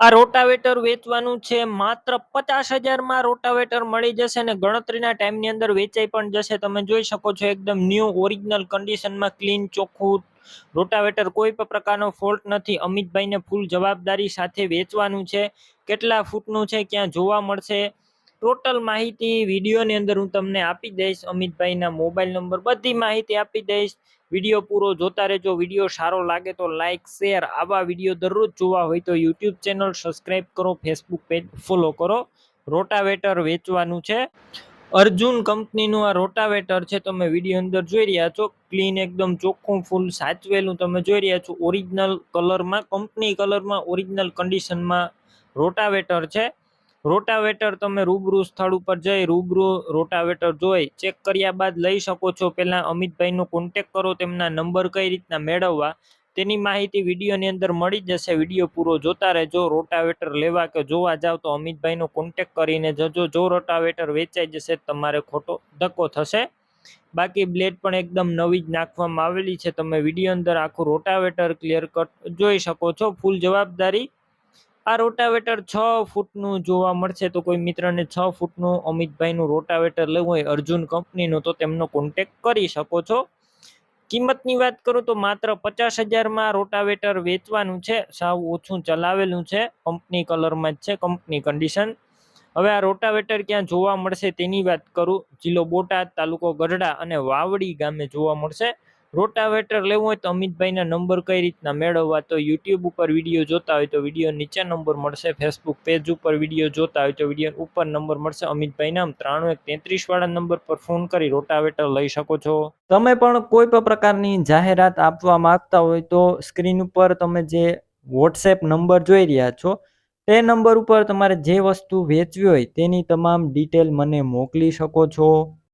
આ રોટાવેટર વેચવાનું છે. માત્ર પચાસ હજારમાં રોટાવેટર મળી જશે અને ગણતરીના ટાઈમની અંદર વેચાઈ પણ જશે. તમે જોઈ શકો છો એકદમ ન્યૂ ઓરિજિનલ કન્ડિશનમાં ક્લીન, ચોખ્ખું રોટાવેટર કોઈ પણ પ્રકારનો ફોલ્ટ નથી. અમિતભાઈને ફૂલ જવાબદારી સાથે વેચવાનું છે. કેટલા ફૂટનું છે, ક્યાં જોવા મળશે? ટોટલ માહિતી વિડીયોની અંદર હું તમને આપી દઈશ. અમિતભાઈના મોબાઈલ નંબર બધી માહિતી આપી દઈશ. વીડિયો પૂરો જોતા રહેજો. વીડિયો સારો લાગે તો લાઇક શેર આવા વીડિયો દરરોજ જોવા હોય તો યુટ્યુબ ચેનલ સબસ્ક્રાઈબ કરો ફેસબુક પેજ ફોલો કરો. રોટાવેટર વેચવાનું છે. અર્જુન કંપનીનું આ રોટાવેટર છે. તમે વીડિયો અંદર જોઈ રહ્યા છો. ક્લીન એકદમ ચોખ્ખું ફૂલ સાચવેલું તમે જોઈ રહ્યા છો. ઓરિજિનલ કલરમાં કંપની કલરમાં ઓરિજિનલ કન્ડિશનમાં રોટાવેટર છે. રોટાવેટર તમે રૂબરૂ સ્થળ ઉપર જઈ રૂબરૂ રોટાવેટર જોઈ, ચેક કર્યા બાદ લઈ શકો છો. પહેલાં અમિતભાઈનો કોન્ટેક કરો, તેમના નંબર કઈ રીતના મેળવવા, તેની માહિતી વિડીયોની અંદર મળી જશે. વીડિયો પૂરો જોતા રહેજો. રોટાવેટર લેવા કે જોવા જાવ તો અમિતભાઈનો કોન્ટેક કરીને જજો. જો રોટાવેટર વેચાઈ જશે તમારે ખોટો ધક્કો થશે. બાકી બ્લેડ પણ એકદમ નવી જ નાખવામાં આવેલી છે. તમે વીડિયો અંદર આખું રોટાવેટર ક્લિયર કટ જોઈ શકો છો. ફૂલ જવાબદારી આ રોટાવેટર છ ફૂટનું જોવા મળશે તો કોઈ મિત્રને છ ફૂટનું અમિતભાઈનું રોટાવેટર લેવું હોય અર્જુન કંપનીનું, તો તેમનો કોન્ટેક કરી શકો છો. કિંમતની વાત કરું તો માત્ર પચાસ હજારમાં રોટાવેટર વેચવાનું છે, સાવ ઓછું ચલાવેલું છે, કંપની કલરમાં જ છે, કંપની કન્ડિશન હવે આ રોટાવેટર ક્યાં જોવા મળશે તેની વાત કરું. જિલ્લો બોટાદ તાલુકો ગઢડા અને વાવડી ગામે જોવા મળશે. રોટાવેટર લેવું હોય તો અમિતભાઈના નંબર કઈ રીતના મેળવવા? તો યુટ્યુબ ઉપર વીડિયો જોતા હોય તો વીડિયો નીચે નંબર મળશે ફેસબુક પેજ ઉપર વીડિયો જોતા હોય તો વીડિયો ઉપર નંબર મળશે. અમિતભાઈના ત્રાણું એક તેત્રીસ વાળા નંબર પર ફોન કરી રોટાવેટર લઈ શકો છો. તમે પણ કોઈ પણ પ્રકારની જાહેરાત આપવા માંગતા હોય તો સ્ક્રીન ઉપર તમે જે વોટ્સએપ નંબર જોઈ રહ્યા છો, તે નંબર ઉપર તમારે જે વસ્તુ વેચવી હોય તેની તમામ ડિટેલ મને મોકલી શકો છો.